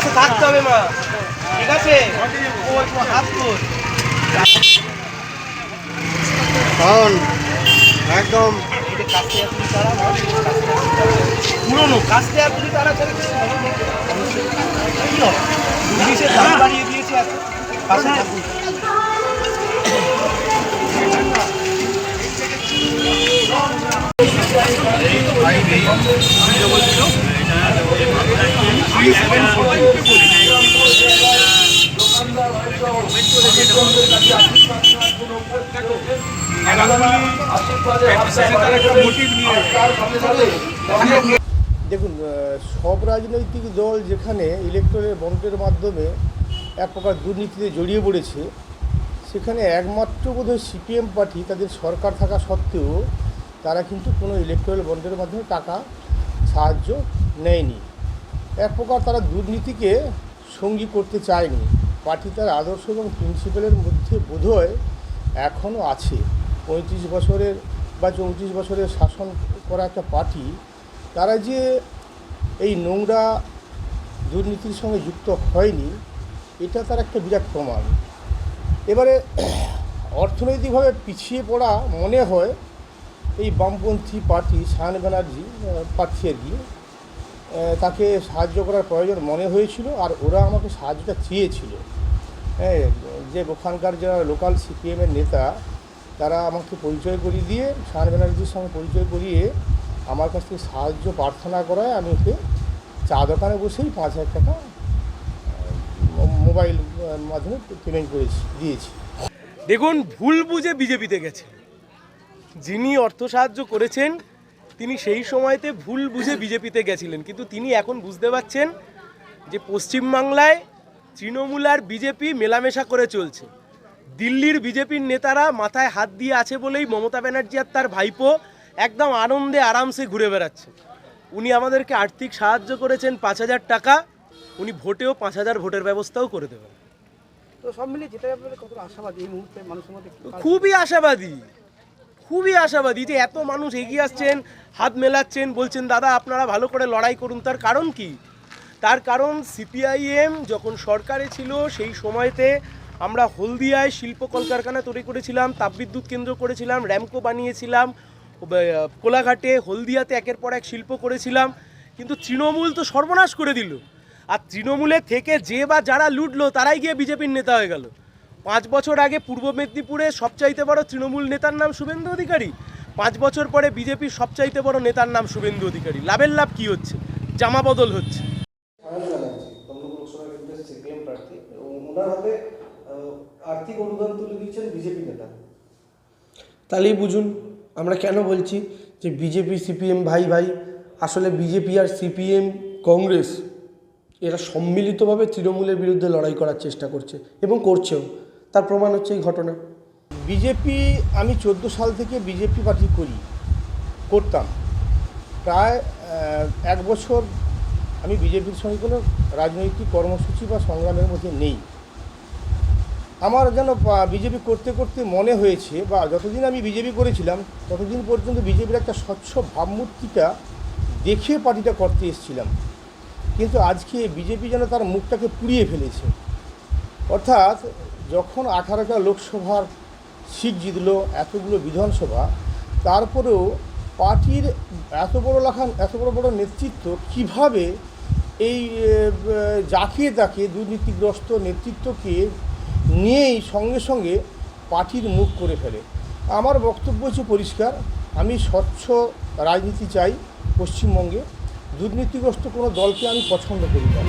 পাশে থাকতে হবে মা। ঠিক আছে? একদম পুরনো কাস্তে আর তারা ছেড়ে দিয়েছে। পাশে থাকুন। দেখুন সব রাজনৈতিক দল যেখানে ইলেকট্রনের বন্ডের মাধ্যমে এক প্রকার দুর্নীতিতে জড়িয়ে পড়েছে, সেখানে একমাত্র বোধহয় সিপিএম পার্টি, তাদের সরকার থাকা সত্ত্বেও তারা কিন্তু কোনো ইলেকট্রাল বন্ডের মাধ্যমে টাকা, সাহায্য নেয়নি। এক প্রকার তারা দুর্নীতিকে সঙ্গী করতে চায়নি। পার্টি তার আদর্শ এবং প্রিন্সিপালের মধ্যে বোধহয় এখনও আছে। পঁয়ত্রিশ বছরের বা চৌত্রিশ বছরের শাসন করা একটা পার্টি, তারা যে এই নোংরা দুর্নীতির সঙ্গে যুক্ত হয়নি, এটা তার একটা বিরাট প্রমাণ। এবারে অর্থনৈতিকভাবে পিছিয়ে পড়া মনে হয় এই বামপন্থী পার্টি সায়ন ব্যানার্জি প্রার্থী আর কি তাকে সাহায্য করার প্রয়োজন মনে হয়েছিল আর ওরা আমাকে সাহায্যটা চেয়েছিল। হ্যাঁ যে ওখানকার যারা লোকাল সিপিএমের নেতা, তারা আমাকে পরিচয় করিয়ে দিয়ে সায়ন ব্যানার্জির সঙ্গে পরিচয় করিয়ে আমার কাছ থেকে সাহায্য, প্রার্থনা করায় আমি ওকে চা দোকানে বসেই পাঁচ হাজার টাকা মোবাইল মাধ্যমে পেমেন্ট করেছি, দিয়েছি। দেখুন, ভুল বুঝে বিজেপিতে গেছে। যিনি অর্থ সাহায্য করেছেন, তিনি সেই সময়তে ভুল বুঝে বিজেপিতে গেছিলেন। কিন্তু তিনি এখন বুঝতে পারছেন যে পশ্চিমবাংলায় তৃণমূল আর বিজেপি মেলামেশা করে চলছে। দিল্লির বিজেপির নেতারা মাথায় হাত দিয়ে আছে বলেই মমতা ব্যানার্জি আর তার ভাইপো একদম আনন্দে আরামসে ঘুরে বেড়াচ্ছে। উনি আমাদেরকে আর্থিক সাহায্য করেছেন পাঁচ হাজার টাকা উনি ভোটেও পাঁচ হাজার ভোটের ব্যবস্থাও করে দেবেন। তো সব মিলিয়ে যেটা আপনাদের আশাবাদী এই মুহূর্তে মানুষের মধ্যে খুবই আশাবাদী খুবই আশাবাদী যে এত মানুষ এগিয়ে আসছেন হাত মেলাচ্ছেন বলছেন দাদা আপনারা ভালো করে লড়াই করুন। তার কারণ কি? তার কারণ সিপিআইএম যখন সরকারে ছিল, সেই সময়তে আমরা হলদিয়ায় শিল্প কলকারখানা তৈরি করেছিলাম, তাপবিদ্যুৎ কেন্দ্র করেছিলাম, র্যামকো বানিয়েছিলাম কোলাঘাটে, হলদিয়াতে একের পর এক শিল্প করেছিলাম, কিন্তু তৃণমূল তো সর্বনাশ করে দিল। আর তৃণমূলে থেকে যে বা যারা লুটলো, তারাই গিয়ে বিজেপির নেতা হয়ে গেল। পাঁচ বছর আগে পূর্ব মেদিনীপুরে সবচাইতে বড় তৃণমূল নেতার নাম শুভেন্দু অধিকারী। পাঁচ বছর পরে বিজেপির সবচাইতে বড় নেতার নাম শুভেন্দু অধিকারী। লাভের লাভ কি হচ্ছে? জামা বদল হচ্ছে সায়ন ব্যানার্জি তমলুক লোকসভা কেন্দ্রের সিপিএম প্রার্থী এবং ওনার হাতে আর্থিক অনুদান তুলে দিচ্ছেন বিজেপি নেতা। তাহলেই বুঝুন আমরা কেন বলছি যে বিজেপি সিপিএম ভাই ভাই আসলে বিজেপি আর সিপিএম কংগ্রেস এরা সম্মিলিতভাবে তৃণমূলের বিরুদ্ধে লড়াই করার চেষ্টা করছে এবং করছেও। তার প্রমাণ হচ্ছে এই ঘটনা। বিজেপি আমি চোদ্দ সাল থেকে বিজেপি পার্টি করি করতাম। প্রায় এক বছর আমি বিজেপির সঙ্গে কোনো রাজনৈতিক কর্মসূচি বা সংগ্রামের মধ্যে নেই। আমার যেন বিজেপি করতে করতে মনে হয়েছে বা যতদিন আমি বিজেপি করেছিলাম, ততদিন পর্যন্ত বিজেপির একটা স্বচ্ছ ভাবমূর্তিটা দেখে পার্টিটা করতে এসেছিলাম। কিন্তু আজকে বিজেপি যেন তার মুখটাকে পুড়িয়ে ফেলেছে। অর্থাৎ যখন আঠারোটা লোকসভার সিট জিতলো, এতগুলো বিধানসভা, তারপরেও পার্টির এত বড় লাখান এত বড় বড় নেতৃত্ব কীভাবে এই যাকিয়ে তাকে দুর্নীতিগ্রস্ত নেতৃত্বকে নিয়েই সঙ্গে সঙ্গে পার্টির মুখ করে ফেলে। আমার বক্তব্য হচ্ছে পরিষ্কার। আমি স্বচ্ছ রাজনীতি চাই পশ্চিমবঙ্গে। দুর্নীতিগ্রস্ত কোনো দলকে আমি পছন্দ করি না।